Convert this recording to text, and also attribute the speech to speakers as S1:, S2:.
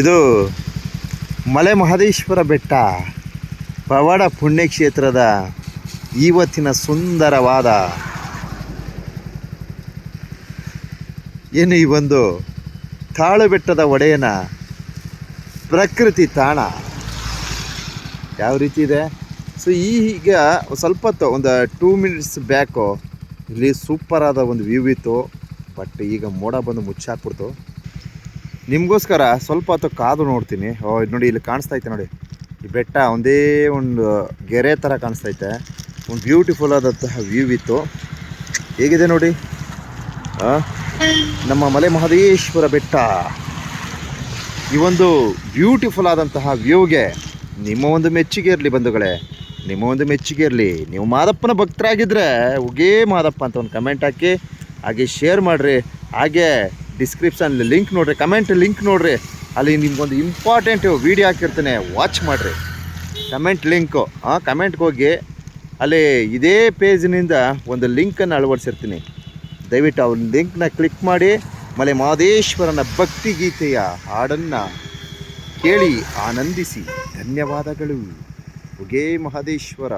S1: ಇದು ಮಲೆ ಮಹದೇಶ್ವರ ಬೆಟ್ಟ. ಪವಾಡ ಪುಣ್ಯಕ್ಷೇತ್ರದ ಇವತ್ತಿನ ಸುಂದರವಾದ ಏನು ಈ ಒಂದು ತಾಳು ಬೆಟ್ಟದ ಒಡೆಯನ ಪ್ರಕೃತಿ ತಾಣ. ಯಾವ ರೀತಿ ಇದೆ? ಸೊ ಈಗ ಸ್ವಲ್ಪ ಹೊತ್ತು, ಒಂದು ಟೂ ಮಿನಿಟ್ಸ್ ಬ್ಯಾಕು ಇಲ್ಲಿ ಸೂಪರಾದ ಒಂದು ವ್ಯೂ ಇತ್ತು. ಬಟ್ ಈಗ ಮೋಡ ಬಂದು ಮುಚ್ಚಾಕ್ಬಿಡ್ತು. ನಿಮಗೋಸ್ಕರ ಸ್ವಲ್ಪ ಹೊತ್ತು ಕಾದು ನೋಡ್ತೀನಿ. ಓ, ಇದು ನೋಡಿ ಇಲ್ಲಿ ಕಾಣಿಸ್ತಾ ಐತೆ ನೋಡಿ. ಈ ಬೆಟ್ಟ ಒಂದೇ ಒಂದು ಗೆರೆ ಥರ ಕಾಣಿಸ್ತೈತೆ ಒಂದು ಬ್ಯೂಟಿಫುಲ್ ಆದಂತಹ ವ್ಯೂ ಇತ್ತು. ಹೇಗಿದೆ ನೋಡಿ? ನಮ್ಮ ಮಲೆ ಮಹದೇಶ್ವರ ಬೆಟ್ಟ. ಈ ಒಂದು ಬ್ಯೂಟಿಫುಲ್ ಆದಂತಹ ವ್ಯೂಗೆ ನಿಮ್ಮ ಒಂದು ಮೆಚ್ಚುಗೆ ಇರಲಿ ಬಂಧುಗಳೇ. ನಿಮ್ಮ ಒಂದು ಮೆಚ್ಚುಗೆ ಇರಲಿ. ನೀವು ಮಾದಪ್ಪನ ಭಕ್ತರಾಗಿದ್ದರೆ ಉಗೇ ಮಾದಪ್ಪ ಅಂತ ಒಂದು ಕಮೆಂಟ್ ಹಾಕಿ, ಹಾಗೆ ಶೇರ್ ಮಾಡಿರಿ. ಹಾಗೆ ಡಿಸ್ಕ್ರಿಪ್ಷನ್ ಲಿಂಕ್ ನೋಡಿರಿ ಕಮೆಂಟ್ ಲಿಂಕ್ ನೋಡ್ರಿ. ಅಲ್ಲಿ ನಿಮ್ಗೊಂದು ಇಂಪಾರ್ಟೆಂಟ್ ವೀಡಿಯೋ ಹಾಕಿರ್ತೇನೆ. ವಾಚ್ ಮಾಡಿರಿ. ಕಮೆಂಟ್ ಲಿಂಕು ಹಾಂ ಕಮೆಂಟ್ಗೆ ಹೋಗಿ. ಅಲ್ಲಿ ಇದೇ ಪೇಜ್ನಿಂದ ಒಂದು ಲಿಂಕನ್ನು ಅಳವಡಿಸಿರ್ತೀನಿ. ದಯವಿಟ್ಟು ಅವ್ರ ಲಿಂಕ್ನ ಕ್ಲಿಕ್ ಮಾಡಿ. ಮಲೆ ಮಹದೇಶ್ವರನ ಭಕ್ತಿಗೀತೆಯ ಹಾಡನ್ನು ಕೇಳಿ, ಆನಂದಿಸಿ. ಧನ್ಯವಾದಗಳು. ಉಗೇ ಮಹದೇಶ್ವರ.